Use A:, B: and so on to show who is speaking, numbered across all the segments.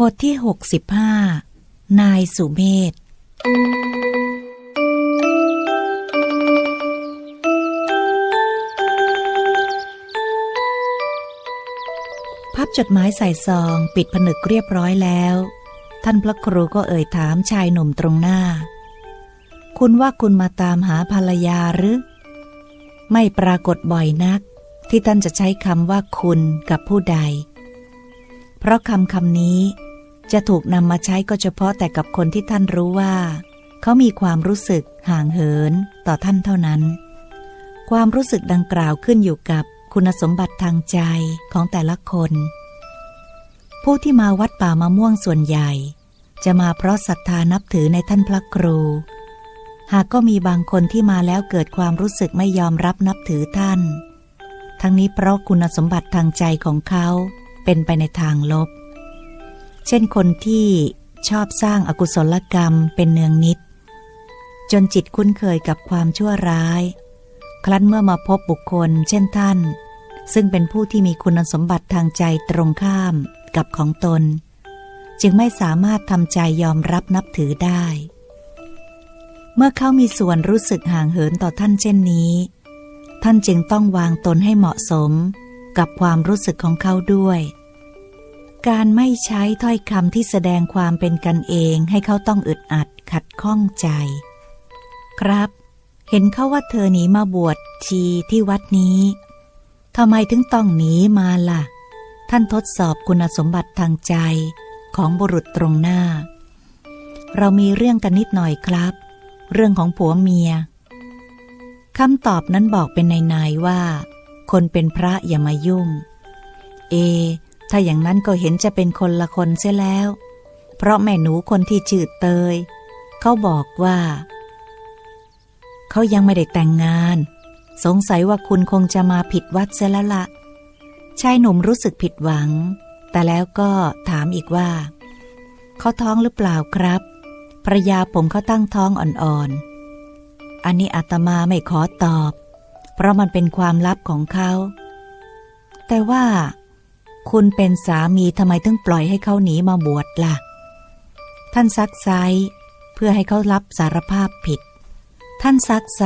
A: บทที่ 65 นายสุเมธ พับจดหมายใส่ซองปิดผนึกเรียบร้อยแล้ว ท่านพระครูก็เอ่ยถามชายหนุ่มตรงหน้า คุณว่าคุณมาตามหาภรรยาหรือ ไม่ปรากฏบ่อยนัก ที่ท่านจะใช้คำว่าคุณกับผู้ใดเพราะคำคำนี้ จะถูกนำมาใช้ก็เฉพาะแต่กับคนที่ท่านรู้ว่า เขามีความรู้สึกห่างเหินต่อท่านเท่านั้น ความรู้สึกดังกล่าวขึ้นอยู่กับคุณสมบัติทางใจของแต่ละคน ผู้ที่มาวัดป่ามะม่วงส่วนใหญ่ จะมาเพราะศรัทธานับถือในท่านพระครู หากก็มีบางคนที่มาแล้วเกิดความรู้สึกไม่ยอมรับนับถือท่าน ทั้งนี้เพราะคุณสมบัติทางใจของเขาเป็นไปในทางลบ เช่นคนที่ชอบสร้างอากุศลกรรมเป็นเนืองนิด จนจิตคุ้นเคยกับความชั่วร้าย ครั้นเมื่อมาพบบุคคล เช่นท่าน ซึ่งเป็นผู้ที่มีคุณสมบัติทางใจตรงข้ามกับของตน จึงไม่สามารถทำใจยอมรับนับถือได้ เมื่อเขามีส่วนรู้สึกห่างเหินต่อท่านเช่นนี้ ท่านจึงต้องวางตนให้เหมาะสมกับความรู้สึกของเขาด้วย การไม่ใช้ถ้อยคำที่แสดงความเป็นกันเองให้เขาต้องอึดอัดขัดข้องใจ ครับ เห็นเขาว่าเธอหนีมาบวชชีที่วัดนี้ทำไมถึงต้องหนีมาล่ะ ท่านทดสอบคุณสมบัติทางใจของบุรุษตรงหน้า เรามีเรื่องกันนิดหน่อยครับ เรื่องของผัวเมียคำตอบนั้นบอกเป็นในๆว่า คนเป็นพระอย่ามายุ่ง เอ ถ้าอย่างนั้นก็เห็นจะเป็นคนละคนเสียแล้ว เพราะแม่หนูคนที่จืดเตย เขาบอกว่า เขายังไม่ได้แต่งงาน สงสัยว่าคุณคงจะมาผิดวัดเสียแล้วละชายหนุ่มรู้สึกผิดหวัง แต่แล้วก็ถามอีกว่า เขาท้องหรือเปล่าครับภรรยาผมเขาตั้งท้องอ่อนๆ อันนี้อาตมาไม่ขอตอบ เพราะมันเป็นความลับของเขา แต่ว่า คุณเป็นสามีทำไมถึงปล่อยให้เขาหนีมาบวชล่ะ ท่านซักไซเพื่อให้เขารับสารภาพผิด ท่านซักไซ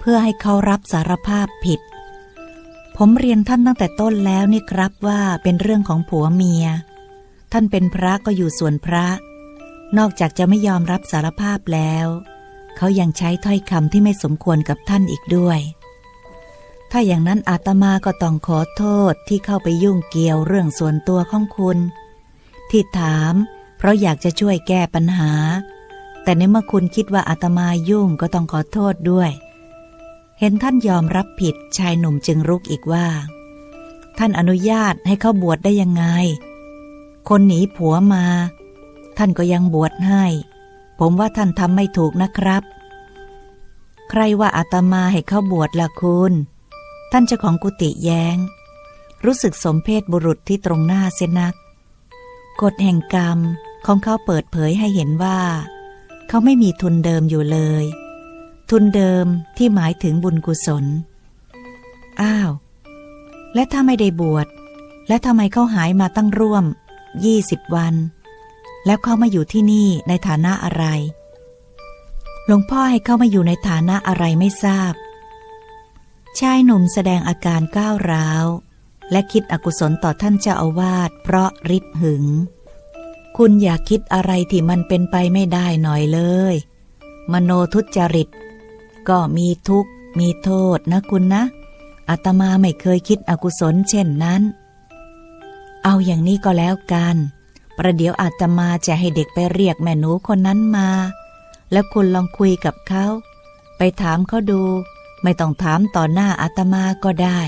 A: เพื่อให้เขารับสารภาพผิด ผมเรียนท่านตั้งแต่ต้นแล้วนี่ครับว่าเป็นเรื่องของผัวเมีย ท่านเป็นพระก็อยู่ส่วนพระ นอกจากจะไม่ยอมรับสารภาพแล้ว เขายังใช้ถ้อยคำที่ไม่สมควรกับท่านอีกด้วย ถ้าอย่างนั้นอาตมาก็ต้องขอโทษที่เข้าไปยุ่งเกี่ยวเรื่องส่วนตัวของคุณ ที่ถาม เพราะอยากจะช่วยแก้ปัญหา แต่ในเมื่อคุณคิดว่าอาตมายุ่งก็ต้องขอโทษด้วย เห็นท่านยอมรับผิดชายหนุ่มจึงรุกอีกว่า ท่านอนุญาตให้เข้าบวชได้ยังไง คนหนีผัวมา ท่านก็ยังบวชให้ ผมว่าท่านทำไม่ถูกนะครับ ใครว่าอาตมาให้เข้าบวชละคุณ ท่านเจ้าของกุฏิแยง้ง รู้สึกสมเพศบุรุษที่ตรงหน้าเสียนักกฎแห่งกรรมของเขาเปิดเผยให้เห็นว่า เขาไม่มีทุนเดิมอยู่เลย ทุนเดิมที่หมายถึงบุญกุศล อ้าว และถ้าไม่ได้บวช และทำไมเขาหายมาตั้งร่วมยี่สิบวัน แล้วเขามาอยู่ที่นี่ในฐานะอะไร หลวงพ่อให้เขามาอยู่ในฐานะอะไรไม่ทราบ ชายหนุ่มแสดงอาการก้าวร้าว และคิดอกุศลต่อท่านเจ้าอาวาสเพราะริบหึง คุณอย่าคิดอะไรที่มันเป็นไปไม่ได้หน่อยเลย มโนทุจริต ก็มีทุกข์ มีโทษนะคุณนะอาตมาไม่เคยคิดอกุศลเช่นนั้น เอาอย่างนี้ก็แล้วกัน ประเดี๋ยวอาตมาจะให้เด็กไปเรียกแม่หนูคนนั้นมา แล้วคุณลองคุยกับเขา ไปถามเขาดู ไม่ต้องถามต่อหน้าอาตมาก็ได้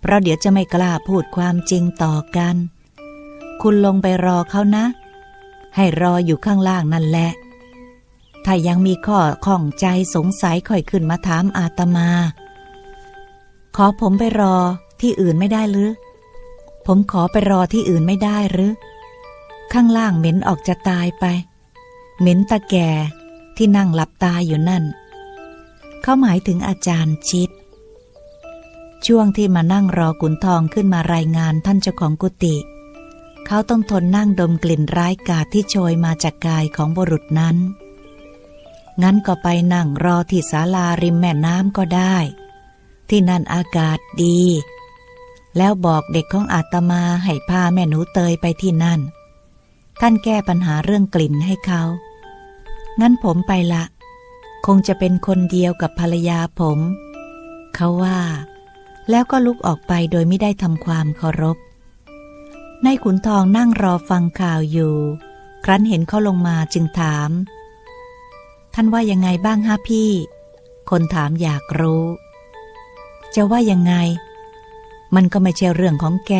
A: เพราะเดี๋ยวจะไม่กล้าพูดความจริงต่อกัน คุณลงไปรอเขานะ ให้รออยู่ข้างล่างนั่นแหละ ถ้ายังมีข้อข้องใจสงสัยค่อยขึ้นมาถามอาตมา ขอผมไปรอที่อื่นไม่ได้หรือ ผมขอไปรอที่อื่นไม่ได้หรือ ข้างล่างเหม็นออกจะตายไป เหม็นตาแก่ที่นั่งหลับตาอยู่นั่น เขาหมายถึงอาจารย์ชิด ช่วงที่มานั่งรอกุนทองขึ้นมารายงานท่านเจ้าของกุฏิเขาต้องทนนั่งดมกลิ่นร้ายกาที่โชยมาจากกายของบุรุษนั้น งั้นก็ไปนั่งรอที่ศาลาริมแม่น้ำก็ได้ ที่นั่นอากาศดี แล้วบอกเด็กของอาตมาให้พาแม่หนูเตยไปที่นั่น ท่านแก้ปัญหาเรื่องกลิ่นให้เขา งั้นผมไปละ คงจะเป็นคนเดียวกับภรรยาผม เขาว่า แล้วก็ลุกออกไปโดยไม่ได้ทำความเคารพนายขุนทองนั่งรอฟังข่าวอยู่ ครั้นเห็นเขาลงมาจึงถาม ท่านว่ายังไงบ้างฮะพี่ คนถามอยากรู้ จะว่ายังไง มันก็ไม่ใช่เรื่องของแก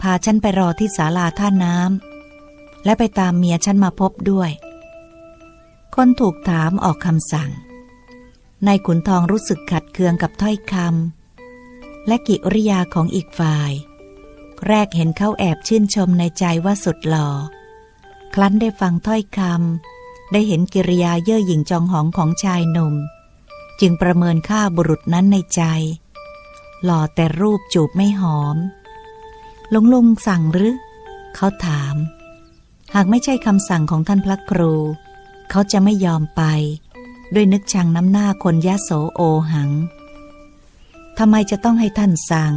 A: พาฉันไปรอที่ศาลาท่าน้ำและไปตามเมียฉันมาพบด้วย คนถูกถามออกคำสั่ง นายขุนทองรู้สึกขัดเคืองกับถ้อยคำและกิริยาของอีกฝ่าย แรกเห็นเขาแอบชื่นชมในใจว่าสุดหล่อ ครั้นได้ฟังถ้อยคำได้เห็นกิริยาเย่อหยิ่งจองหองของชายหนุ่ม จึงประเมินค่าบุรุษนั้นในใจ หล่อแต่รูปจูบไม่หอมลุงลุงสั่งหรือ เขาถาม หากไม่ใช่คำสั่งของท่านพระครู เขาจะไม่ยอมไป ด้วยนึกชังน้ำหน้าคนยะโสโอหังทำไมจะต้องให้ท่านสั่ง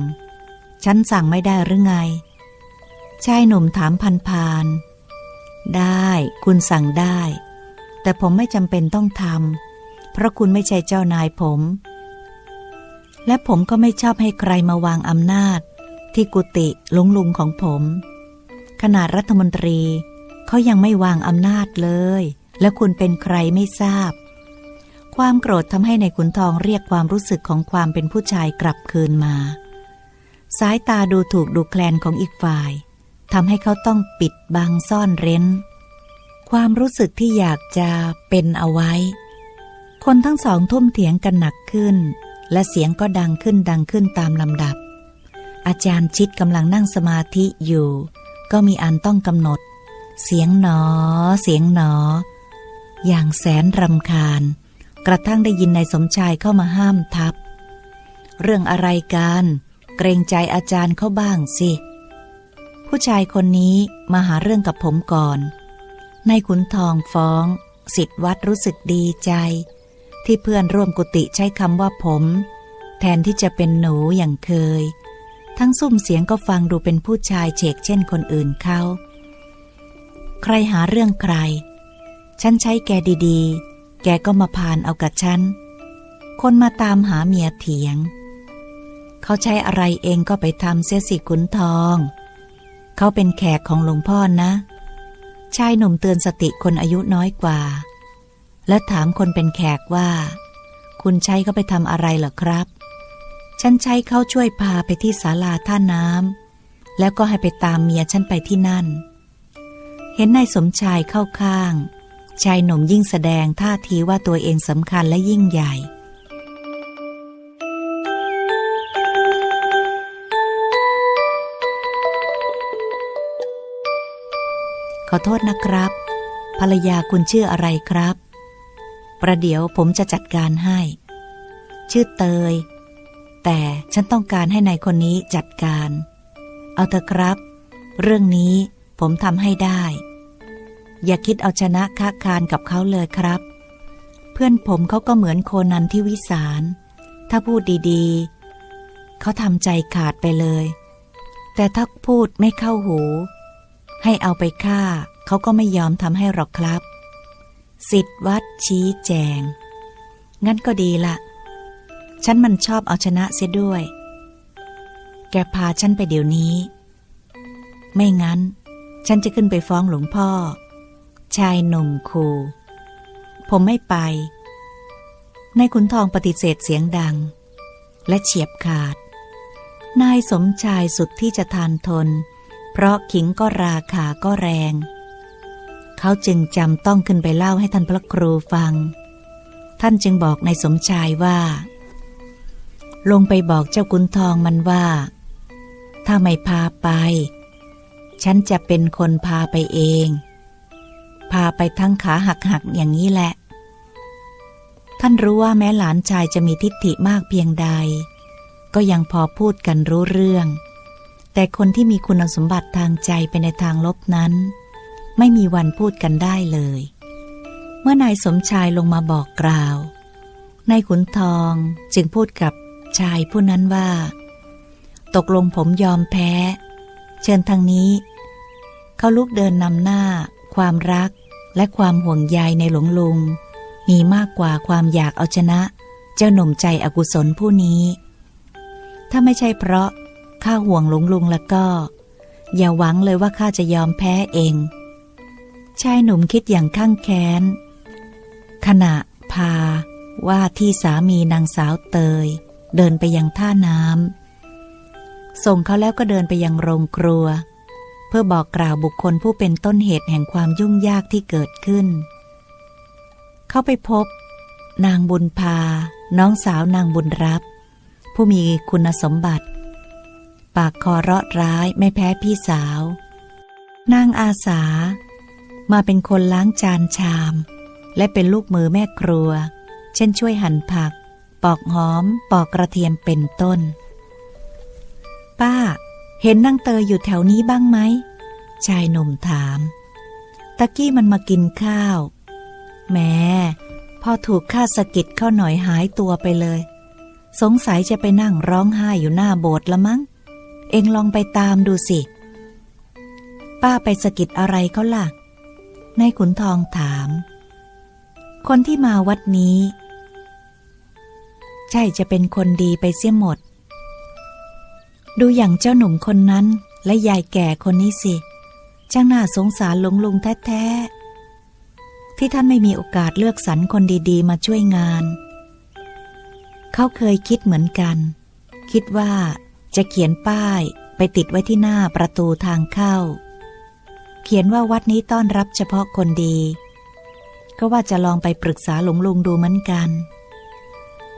A: ฉันสั่งไม่ได้หรือไง ชายหนุ่มถามพันพาน ได้คุณสั่งได้ แต่ผมไม่จำเป็นต้องทำเพราะคุณไม่ใช่เจ้านายผม และผมก็ไม่ชอบให้ใครมาวางอำนาจ ที่กุฏิลุงลุงของผม ขนาดรัฐมนตรีเขายังไม่วางอำนาจเลย และคุณเป็นใครไม่ทราบ ความโกรธทำให้ในขุนทองเรียกความรู้สึกของความเป็นผู้ชายกลับคืนมา สายตาดูถูกดูแคลนของอีกฝ่ายทำให้เขาต้องปิดบังซ่อนเร้น ความรู้สึกที่อยากจะเป็นเอาไว้ คนทั้งสองทุ่มเถียงกันหนักขึ้น และเสียงก็ดังขึ้นดังขึ้นตามลำดับ อาจารย์ชิดกำลังนั่งสมาธิอยู่ ก็มีอันต้องกำหนด เสียงหนอ เสียงหนอ อย่างแสนรำคาญ กระทั่งได้ยินนายสมชายเข้ามาห้ามทับ เรื่องอะไรกันเกรงใจอาจารย์เขาบ้างสิ ผู้ชายคนนี้มาหาเรื่องกับผมก่อนนายขุนทองฟ้องสิทธวัดรู้สึกดีใจ ที่เพื่อนร่วมกุฏิใช้คำว่าผม แทนที่จะเป็นหนูอย่างเคย ทั้งซุ้มเสียงก็ฟังดูเป็นผู้ชายเฉกเช่นคนอื่นเขา ใครหาเรื่องใคร ฉันใช้แกดีๆ แกก็มาพานเอากับฉัน คนมาตามหาเมียเถียง เขาใช้อะไรเองก็ไปทำเสียสิขุนทอง เขาเป็นแขกของหลวงพ่อนะ ชายหนุ่มเตือนสติคนอายุน้อยกว่า และถามคนเป็นแขกว่า คุณใช้เขาไปทำอะไรเหรอครับ ฉันใช้เขาช่วยพาไปที่ศาลาท่าน้ำแล้วก็ให้ไปตามเมียฉันไปที่นั่น เห็นนายสมชายเข้าข้าง ชายหนุ่มยิ่งแสดงท่าทีว่าตัวเองสำคัญและยิ่งใหญ่ ขอโทษนะครับ ภรรยาคุณชื่ออะไรครับ ประเดี๋ยวผมจะจัดการให้ ชื่อเตย แต่ฉันต้องการให้ในายคนนี้จัดการ เอาเถอะครับ เรื่องนี้ผมทำให้ได้ อย่าคิดเอาชนะค้าคารกับเขาเลยครับ เพื่อนผมเขาก็เหมือนโคนันที่วิสาร ถ้าพูดดีๆ เขาทำใจขาดไปเลย แต่ถ้าพูดไม่เข้าหู ให้เอาไปฆ่า เขาก็ไม่ยอมทำให้หรอกครับสิทธวัดชี้แจง งั้นก็ดีละ ฉันมันชอบเอาชนะเสียด้วย แกพาฉันไปเดี๋ยวนี้ ไม่งั้น ฉันจะขึ้นไปฟ้องหลวงพ่อ ชายหนุ่มคูผมไม่ไป นายขุนทองปฏิเสธเสียงดัง และเฉียบขาด นายสมชายสุดที่จะทานทน เพราะขิงก็ราขาก็แรง เขาจึงจำต้องขึ้นไปเล่าให้ท่านพระครูฟัง ท่านจึงบอกนายสมชายว่า ลงไปบอกเจ้ากุนทองมันว่า ถ้าไม่พาไป ฉันจะเป็นคนพาไปเอง พาไปทั้งขาหักๆอย่างนี้แหละ ท่านรู้ว่าแม้หลานชายจะมีทิฏฐิมากเพียงใด ก็ยังพอพูดกันรู้เรื่องแต่แต่คนที่มีคุณสมบัติทางใจไปในทางลบนั้น ไม่มีวันพูดกันได้เลย เมื่อนายสมชายลงมาบอกกล่าวนายขุนทองจึงพูดกับชายผู้นั้นว่า ตกลงผมยอมแพ้ เชิญทางนี้ เขาลุกเดินนำหน้า ความรักและความห่วงใยในหลวงลุง มีมากกว่าความอยากเอาชนะ เจ้าหนุ่มใจอกุศลผู้นี้ ถ้าไม่ใช่เพราะข้าห่วงหลวงลุงแล้วก็ อย่าหวังเลยว่าข้าจะยอมแพ้เอง ชายหนุ่มคิดอย่างข้างแค้น ขณะพาว่าที่สามีนางสาวเตย เดินไปยังท่าน้ำส่งเขาแล้วก็เดินไปยังโรงครัว เพื่อบอกกล่าวบุคคลผู้เป็นต้นเหตุแห่งความยุ่งยากที่เกิดขึ้น เขาไปพบ นางบุญพา น้องสาวนางบุญรับ ผู้มีคุณสมบัติ ปากคอเราะร้ายไม่แพ้พี่สาว นางอาสา มาเป็นคนล้างจานชาม และเป็นลูกมือแม่ครัว เช่นช่วยหั่นผัก ปอกหอม ปอกกระเทียมเป็นต้น ป้า เห็นนางเตยอยู่แถวนี้บ้างไหม ชายหนุ่มถาม ตะกี้มันมากินข้าว แม่พอถูกข้าสะกิดเข้าหน่อยหายตัวไปเลย สงสัยจะไปนั่งร้องไห้อยู่หน้าโบสถ์ละมั้ง เองลองไปตามดูสิ ป้าไปสะกิดอะไรเขาล่ะ นายขุนทองถาม คนที่มาวัดนี้ ใช่จะเป็นคนดีไปเสียหมด ดูอย่างเจ้าหนุ่มคนนั้นและยายแก่คนนี้สิจ้างน่าสงสารหลงลุงแท้ๆ ที่ท่านไม่มีโอกาสเลือกสรรคนดีๆ มาช่วยงาน เขาเคยคิดเหมือนกัน คิดว่าจะเขียนป้ายไปติดไว้ที่หน้าประตูทางเข้า เขียนว่าวัดนี้ต้อนรับเฉพาะคนดี ก็ว่าจะลองไปปรึกษาหลงลุงดูเหมือนกัน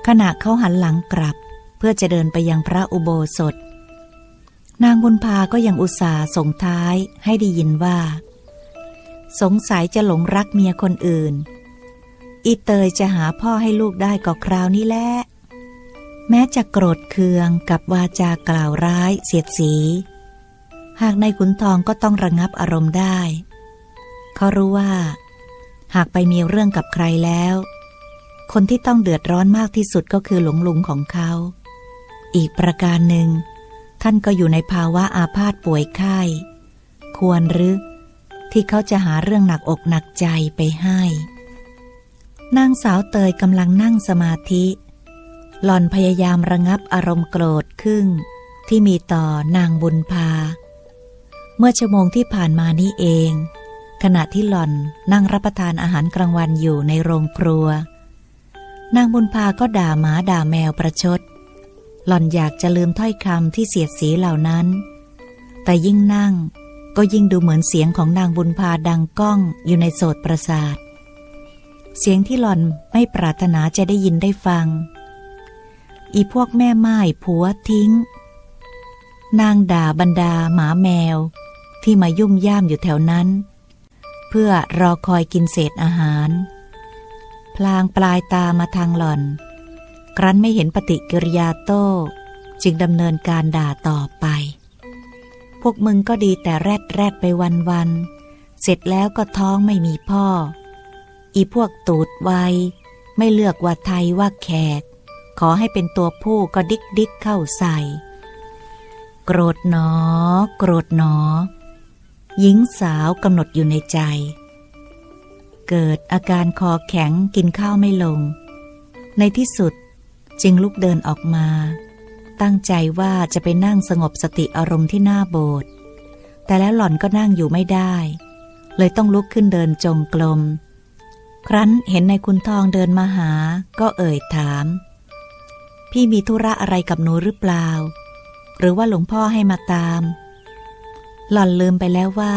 A: ขณะเขาหันหลังกลับ เพื่อจะเดินไปยังพระอุโบสถ นางบุญพาก็ยังอุตส่าห์ส่งท้ายให้ได้ยินว่า สงสัยจะหลงรักเมียคนอื่น อีเตยจะหาพ่อให้ลูกได้ก็คราวนี้แหละแม้จะโกรธเคืองกับวาจากล่าวร้ายเสียดสี หากในขุนทองก็ต้องระงับอารมณ์ได้ เขารู้ว่า หากไปมีเรื่องกับใครแล้ว คนที่ต้องเดือดร้อนมากที่สุดก็คือหลวงลุงของเขา อีกประการหนึ่ง ท่านก็อยู่ในภาวะอาพาธป่วยไข้ ควรหรือ ที่เขาจะหาเรื่องหนักอกหนักใจไปให้ นางสาวเตยกำลังนั่งสมาธิ หล่อนพยายามระงับอารมณ์โกรธขึ้นที่มีต่อนางบุญพา เมื่อชั่วโมงที่ผ่านมานี้เอง ขณะที่หล่อนนั่งรับประทานอาหารกลางวันอยู่ในโรงครัว นางบุญพาก็ด่าหมาด่าแมวประชด หล่อนอยากจะลืมถ้อยคำที่เสียดสีเหล่านั้น แต่ยิ่งนั่งก็ยิ่งดูเหมือนเสียงของนางบุญพาดังก้องอยู่ในโสตประสาท เสียงที่หล่อนไม่ปรารถนาจะได้ยินได้ฟัง อีพวกแม่ไม้ผัวทิ้ง นางด่าบรรดาหมาแมว ที่มายุ่มย่ามอยู่แถวนั้น เพื่อรอคอยกินเศษอาหาร พลางปลายตามาทางหล่อน ครั้นไม่เห็นปฏิกิริยาโต้จึงดำเนินการด่าต่อไป พวกมึงก็ดีแต่แรดแรดไปวันวันๆเสร็จแล้วก็ท้องไม่มีพ่อ อีพวกตูดไว ไม่เลือกว่าไทยว่าแขก ขอให้เป็นตัวผู้ก็ดิกดิกเข้าใส่ โกรธหนอ โกรธหนอ หญิงสาวกำหนดอยู่ในใจ เกิดอาการคอแข็งกินข้าวไม่ลง ในที่สุด จึงลุกเดินออกมา ตั้งใจว่าจะไปนั่งสงบสติอารมณ์ที่หน้าโบสถ์แต่แล้วหล่อนก็นั่งอยู่ไม่ได้ เลยต้องลุกขึ้นเดินจงกรมครั้นเห็นนายคุณทองเดินมาหา ก็เอ่ยถาม พี่มีธุระอะไรกับหนูหรือเปล่า หรือว่าหลวงพ่อให้มาตาม หล่อนลืมไปแล้วว่า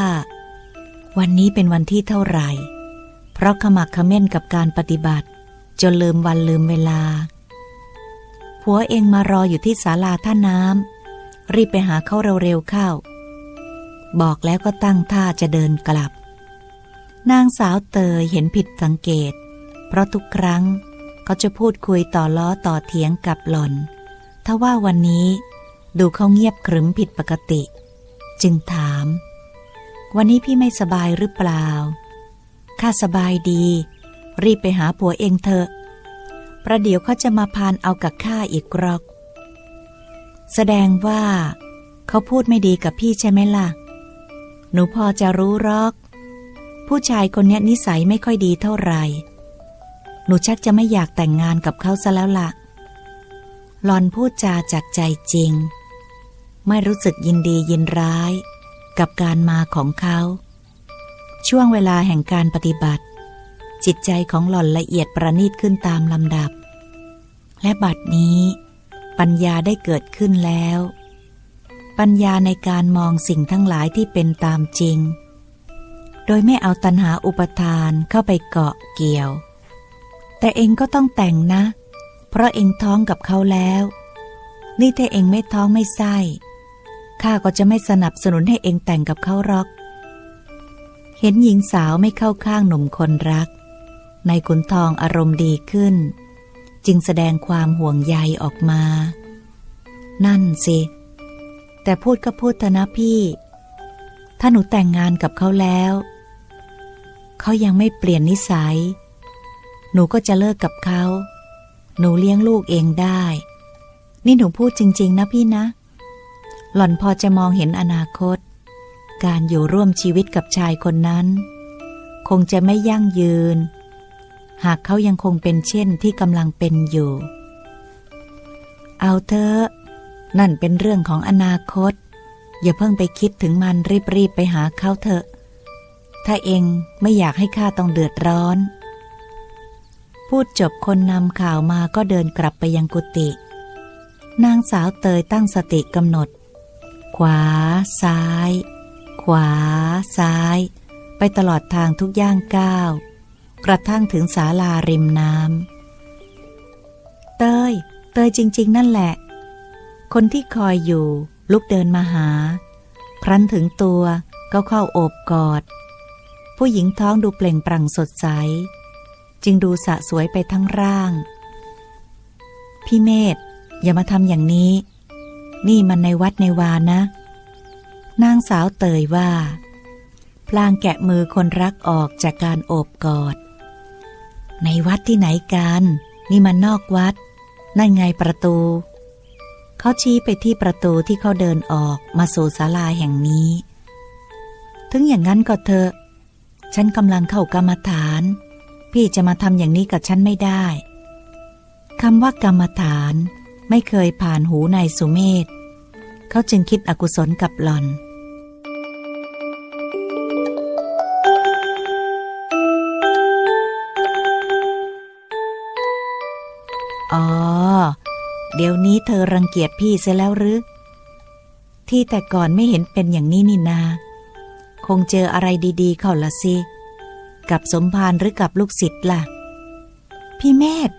A: วันนี้เป็นวันที่เท่าไหร่ เพราะขมักเขม้นกับการปฏิบัติ จนลืมวันลืมเวลา ผัวเองมารออยู่ที่ศาลาท่าน้ำรีบไปหาเขาเร็วๆเข้า บอกแล้วก็ตั้งท่าจะเดินกลับ นางสาวเตยเห็นผิดสังเกต เพราะทุกครั้งเขาจะพูดคุยต่อล้อต่อเถียงกับหล่อนถ้าว่าวันนี้ดูเขาเงียบขรึมผิดปกติ จึงถาม วันนี้พี่ไม่สบายหรือเปล่า ข้าสบายดี รีบไปหาผัวเองเถอะ ประเดี๋ยวเขาจะมาพานเอากับข้าอีกรอก แสดงว่า เขาพูดไม่ดีกับพี่ใช่ไหมล่ะ หนูพอจะรู้รอก ผู้ชายคนนี้นิสัยไม่ค่อยดีเท่าไหร่ หนูชักจะไม่อยากแต่งงานกับเขาซะแล้วล่ะหลอนพูดจาจากใจจริง ไม่รู้สึกยินดียินร้าย กับการมาของเขา ช่วงเวลาแห่งการปฏิบัติ จิตใจของหล่อนละเอียดประณีตขึ้นตามลำดับ และบัดนี้ ปัญญาได้เกิดขึ้นแล้ว ปัญญาในการมองสิ่งทั้งหลายที่เป็นตามจริง โดยไม่เอาตัณหาอุปทานเข้าไปเกาะเกี่ยว แต่เองก็ต้องแต่งนะ เพราะเองท้องกับเขาแล้ว นี่ถ้าเองไม่ท้องไม่ไส้ข้าก็จะไม่สนับสนุนให้เองแต่งกับเขาหรอกเห็นหญิงสาวไม่เข้าข้างหนุ่มคนรัก ในขุนทองอารมณ์ดีขึ้น จึงแสดงความห่วงใยออกมา นั่นสิ แต่พูดก็พูดเถอะนะพี่ ถ้าหนูแต่งงานกับเขาแล้ว เขายังไม่เปลี่ยนนิสัย หนูก็จะเลิกกับเขา หนูเลี้ยงลูกเองได้ นี่หนูพูดจริง ๆ นะพี่นะ หล่อนพอจะมองเห็นอนาคต การอยู่ร่วมชีวิตกับชายคนนั้น คงจะไม่ยั่งยืน หากเขายังคงเป็นเช่นที่กำลังเป็นอยู่ เอาเถอะนั่นเป็นเรื่องของอนาคต อย่าเพิ่งไปคิดถึงมันรีบๆไปหาเขาเถอะ ถ้าเองไม่อยากให้ข้าต้องเดือดร้อน พูดจบคนนำข่าวมาก็เดินกลับไปยังกุฏินางสาวเตยตั้งสติกำหนด ขวา ซ้าย ขวา ซ้าย ไปตลอดทางทุกย่างก้าว กระทั่งถึงศาลาริมน้ำเตย เตยจริง ๆ นั่นแหละ คนที่คอยอยู่ ลุกเดินมาหา ครั้นถึงตัวก็เข้าโอบกอด ผู้หญิงท้องดูเปล่งปลั่งสดใส จึงดูสะสวยไปทั้งร่าง พี่เมธอย่ามาทำอย่างนี้ นี่มันในวัดในวานะ นางสาวเตยว่า พลางแกะมือคนรักออกจากการโอบกอด ในวัดที่ไหนกัน นี่มันนอกวัด นั่นไงประตู เขาชี้ไปที่ประตูที่เขาเดินออกมาสู่ศาลาแห่งนี้ ถึงอย่างนั้นก็เถอะ ฉันกำลังเข้ากรรมฐาน พี่จะมาทำอย่างนี้กับฉันไม่ได้คำว่ากรรมฐานไม่เคยผ่านหูนายสุเมธเขาจึงคิดอกุศลกับหล่อน เดี๋ยวนี้เธอรังเกียจพี่เสียแล้วหรือ ที่แต่ก่อนไม่เห็นเป็นอย่างนี้นี่นา คงเจออะไรดีๆ เข้าละสิ กับสมภารหรือกับลูกศิษย์ล่ะ พี่เมธ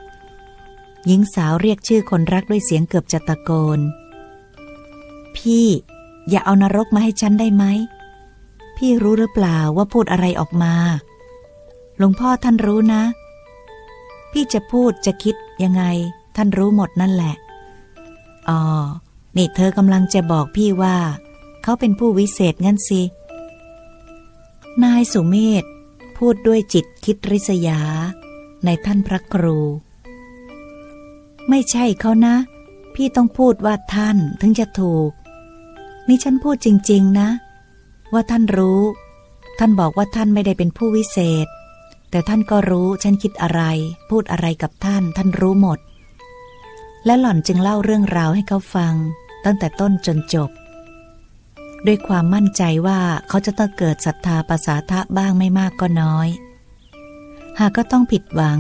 A: หญิงสาวเรียกชื่อคนรักด้วยเสียงเกือบจะตะโกน พี่อย่าเอานรกมาให้ฉันได้ไหม พี่รู้หรือเปล่าว่าพูดอะไรออกมา หลวงพ่อท่านรู้นะ พี่จะพูดจะคิดยังไง ท่านรู้หมดนั่นแหละ อ๋อ นี่เธอกำลังจะบอกพี่ว่า เขาเป็นผู้วิเศษงั้นสิ นายสุเมธพูดด้วยจิตคิดริษยา ในท่านพระครู ไม่ใช่เขานะ พี่ต้องพูดว่าท่านถึงจะถูก นี่ฉันพูดจริง ๆ นะ ว่าท่านรู้ ท่านบอกว่าท่านไม่ได้เป็นผู้วิเศษ แต่ท่านก็รู้ฉันคิดอะไร พูดอะไรกับท่าน ท่านรู้หมด และหล่อนจึงเล่าเรื่องราวให้เขาฟัง ตั้งแต่ต้นจนจบ ด้วยความมั่นใจว่าเขาจะต้องเกิดศรัทธาภาษาทะบ้างไม่มากก็น้อย หากก็ต้องผิดหวัง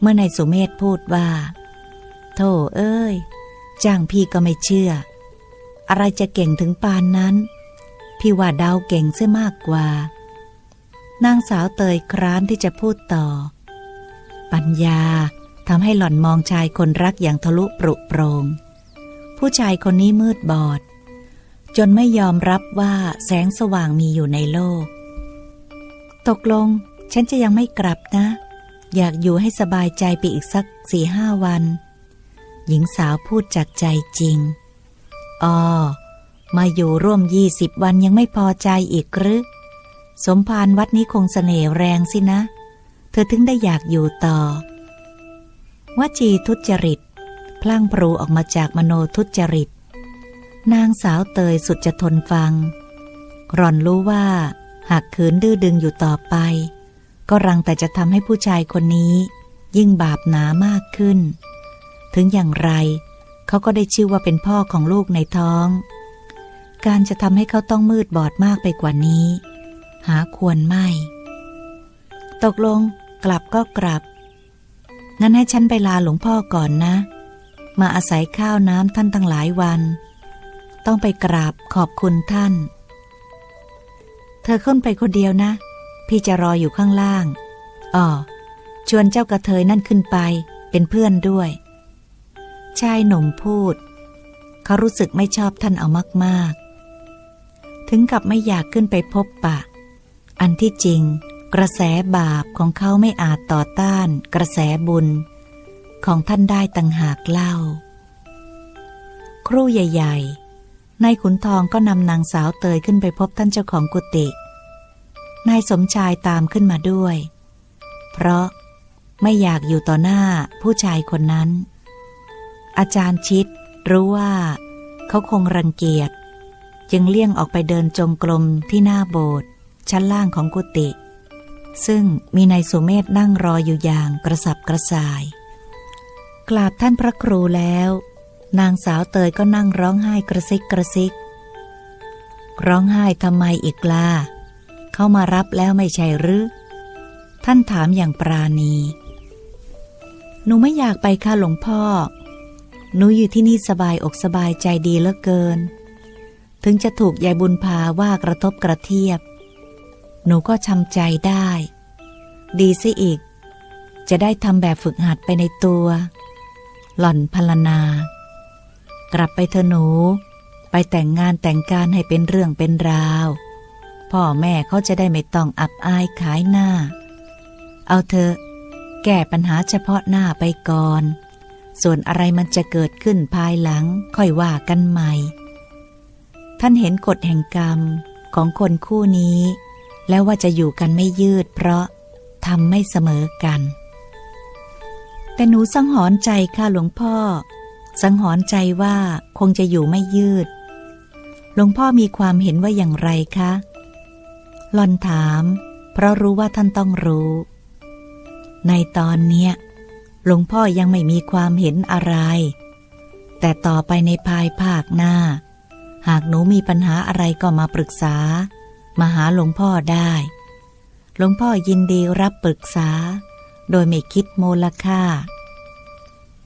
A: เมื่อนายสุเมธพูดว่า โธ่เอ้ย จ้างพี่ก็ไม่เชื่อ อะไรจะเก่งถึงปานนั้น พี่ว่าดาวเก่งเสียมากกว่า นางสาวเตยคร้านที่จะพูดต่อ ปัญญา ทำให้หล่อนมองชายคนรักอย่างทะลุปรุโปรง ผู้ชายคนนี้มืดบอด จนไม่ยอมรับว่าแสงสว่างมีอยู่ในโลก ตกลง ฉันจะยังไม่กลับนะ อยากอยู่ให้สบายใจไปอีกสักสี่ห้าวัน หญิงสาวพูดจากใจจริงอ๋อมาอยู่ร่วมยี่สิบวันยังไม่พอใจอีกหรือสมภารวัดนี้คงเสน่ห์แรงสินะ เธอถึงได้อยากอยู่ต่อ วจีทุจริต พลั่งปรูออกมาจากมโนทุจริต นางสาวเตยสุดจะทนฟังร่อนรู้ว่า หากขืนดื้อดึงอยู่ต่อไป ก็รังแต่จะทำให้ผู้ชายคนนี้ ยิ่งบาปหนามากขึ้น ถึงอย่างไร เขาก็ได้ชื่อว่าเป็นพ่อของลูกในท้อง การจะทำให้เขาต้องมืดบอดมากไปกว่านี้ หาควรไม่ ตกลงกลับก็กลับ งั้นให้ฉันไปลาหลวงพ่อก่อนนะ มาอาศัยข้าวน้ำท่านตั้งหลายวัน ต้องไปกราบขอบคุณท่าน เธอขึ้นไปคนเดียวนะ พี่จะรออยู่ข้างล่าง อ๋อ ชวนเจ้ากระเทยนั่นขึ้นไป เป็นเพื่อนด้วย ชายหนุ่มพูด เขารู้สึกไม่ชอบท่านเอามาก ๆ ถึงกับไม่อยากขึ้นไปพบปะ อันที่จริง กระแสบาปของเขาไม่อาจต่อต้านกระแสบุญ ของท่านได้ต่างหากเล่า ครู่ใหญ่ ๆ นายขุนทองก็นำนางสาวเตยขึ้นไปพบท่านเจ้าของกุฏินายสมชายตามขึ้นมาด้วย เพราะไม่อยากอยู่ต่อหน้าผู้ชายคนนั้น อาจารย์ชิดรู้ว่า เขาคงรังเกียจ จึงเลี่ยงออกไปเดินจงกรมที่หน้าโบสถ์ชั้นล่างของกุฏิ ซึ่งมีนายสุเมธนั่งรออยู่อย่างกระสับกระส่าย กราบท่านพระครูแล้ว นางสาวเตยก็นั่งร้องไห้กระซิกกระซิก ร้องไห้ทำไมอีกล่ะเข้ามารับแล้วไม่ใช่หรือ ท่านถามอย่างปราณี หนูไม่อยากไปค่ะหลวงพ่อ หนูอยู่ที่นี่สบายอกสบายใจดีเหลือเกิน ถึงจะถูกยายบุญพาว่ากระทบกระเทียบ หนูก็ชำใจได้ ดีสิอีก จะได้ทำแบบฝึกหัดไปในตัว หล่อนพลนา กลับไปเถอะหนู ไปแต่งงานแต่งการให้เป็นเรื่องเป็นราว พ่อแม่เขาจะได้ไม่ต้องอับอายขายหน้า เอาเถอะ แก้ปัญหาเฉพาะหน้าไปก่อน ส่วนอะไรมันจะเกิดขึ้นภายหลังค่อยว่ากันใหม่ ท่านเห็นกฎแห่งกรรมของคนคู่นี้ แล้วว่าจะอยู่กันไม่ยืดเพราะทำไม่เสมอกัน แต่หนูสังหรณ์ใจค่ะหลวงพ่อ สังหรณ์ใจว่าคงจะอยู่ไม่ยืด หลวงพ่อมีความเห็นว่าอย่างไรคะหลอนถาม เพราะรู้ว่าท่านต้องรู้ ในตอนเนี้ยหลวงพ่อยังไม่มีความเห็นอะไร แต่ต่อไปในภายภาคหน้า หากหนูมีปัญหาอะไรก็มาปรึกษา มาหาหลวงพ่อได้ หลวงพ่อยินดีรับปรึกษา โดยไม่คิดมูลค่า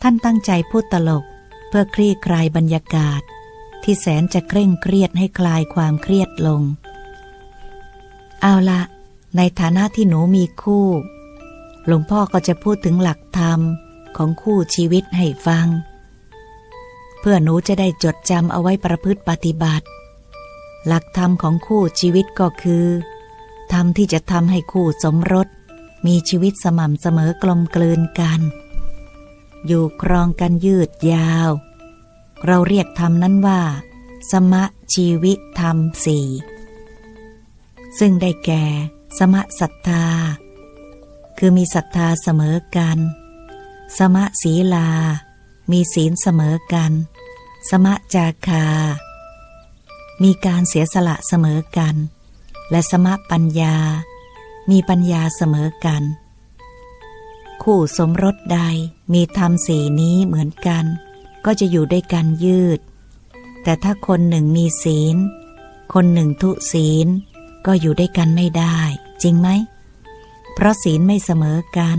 A: ท่านตั้งใจพูดตลกเพื่อคลี่คลายบรรยากาศ ที่แสนจะเคร่งเครียดให้คลายความเครียดลง เอาละในฐานะที่หนูมีคู่ หลวงพ่อก็จะพูดถึงหลักธรรมของคู่ชีวิตให้ฟัง เพื่อหนูจะได้จดจำเอาไว้ประพฤติปฏิบัติ หลักธรรมของคู่ชีวิตก็คือธรรมที่จะทำให้คู่สมรส มีชีวิตสม่ำเสมอกลมกลืนกัน อยู่ครองกันยืดยาว เราเรียกธรรมนั้นว่า สมะชีวิตธรรมสี่ซึ่งได้แก่ สมะศรัทธา คือมีศรัทธาเสมอกัน สมะศีลา มีศีลเสมอกัน สมะจาคา มีการเสียสละเสมอกัน และสมะปัญญา มีปัญญาเสมอกัน คู่สมรสใดมีธรรมสีนี้เหมือนกัน ก็จะอยู่ด้วยกันยืด แต่ถ้าคนหนึ่งมีศีล คนหนึ่งทุศีล ก็อยู่ด้วยกันไม่ได้ จริงไหม เพราะศีลไม่เสมอกัน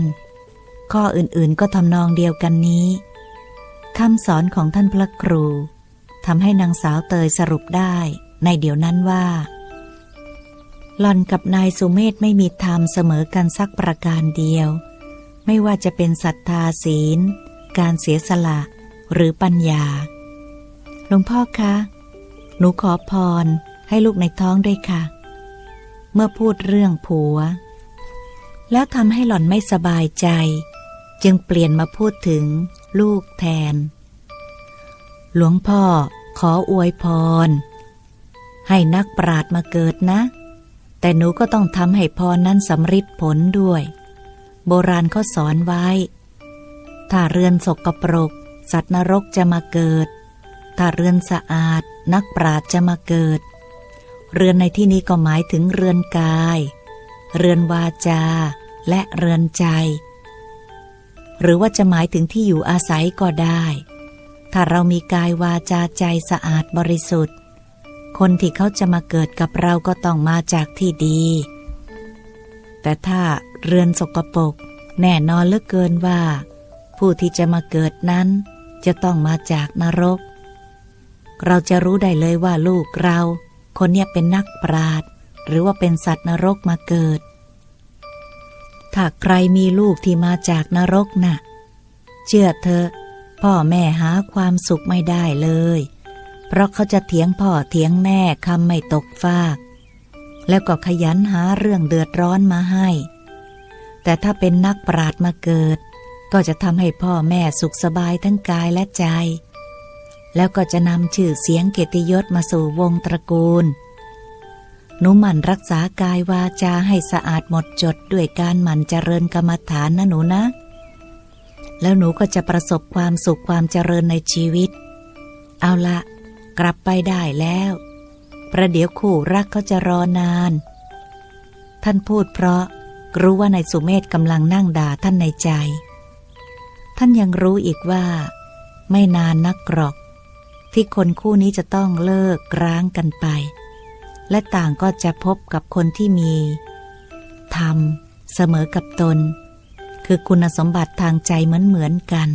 A: ข้ออื่นๆก็ทำนองเดียวกันนี้คำสอนของท่านพระครู ทำให้นางสาวเตยสรุปได้ในเดี๋ยวนั้นว่า หล่อนกับนายสุเมธไม่มีธรรมเสมอกันสักประการเดียว ไม่ว่าจะเป็นศรัทธาศีล การเสียสละหรือปัญญา หลวงพ่อคะ หนูขอพรให้ลูกในท้องด้วยค่ะ เมื่อพูดเรื่องผัว แล้วทำให้หล่อนไม่สบายใจ จึงเปลี่ยนมาพูดถึงลูกแทน หลวงพ่อขออวยพร ให้นักปราดมาเกิดนะ แต่หนูก็ต้องทำให้พรนั้นสำฤทธิ์ผลด้วย โบราณเขาสอนไว้ ถ้าเรือนสกปรก สัตว์นรกจะมาเกิด ถ้าเรือนสะอาด นักปราดจะมาเกิด เรือนในที่นี้ก็หมายถึงเรือนกาย เรือนวาจา และเรือนใจ หรือว่าจะหมายถึงที่อยู่อาศัยก็ได้ ถ้าเรามีกายวาจาใจสะอาดบริสุทธิ์ คนที่เขาจะมาเกิดกับเราก็ต้องมาจากที่ดี แต่ถ้าเรือนสกปรกแน่นอนเหลือเกินว่า ผู้ที่จะมาเกิดนั้น จะต้องมาจากนรก เราจะรู้ได้เลยว่าลูกเรา คนเนี้ยเป็นนักปราดหรือว่าเป็นสัตว์นรกมาเกิด ถ้าใครมีลูกที่มาจากนรกน่ะ เชื่อเธอ พ่อแม่หาความสุขไม่ได้เลย เพราะเขาจะเถียงพ่อเถียงแม่คำไม่ตกฟาก แล้วก็ขยันหาเรื่องเดือดร้อนมาให้ แต่ถ้าเป็นนักปราดมาเกิด ก็จะทำให้พ่อแม่สุขสบายทั้งกายและใจ แล้วก็จะนำชื่อเสียงเกียรติยศมาสู่วงตระกูลหนูหมั่นรักษากายวาจาให้สะอาดหมดจดด้วยการหมั่นเจริญกรรมฐานนะหนูนะ แล้วหนูก็จะประสบความสุขความเจริญในชีวิต เอาละ กลับไปได้แล้ว ประเดี๋ยวคู่รักเขาจะรอนาน ท่านพูดเพราะรู้ว่านายสุเมธกำลังนั่งด่าท่านในใจ ท่านยังรู้อีกว่า ไม่นานนักกรอก ที่คนคู่นี้จะต้องเลิกร้างกันไป และต่างก็จะพบกับคนที่มีธรรมเสมอกับตน คือคุณสมบัติทางใจเหมือนเหมือนๆกัน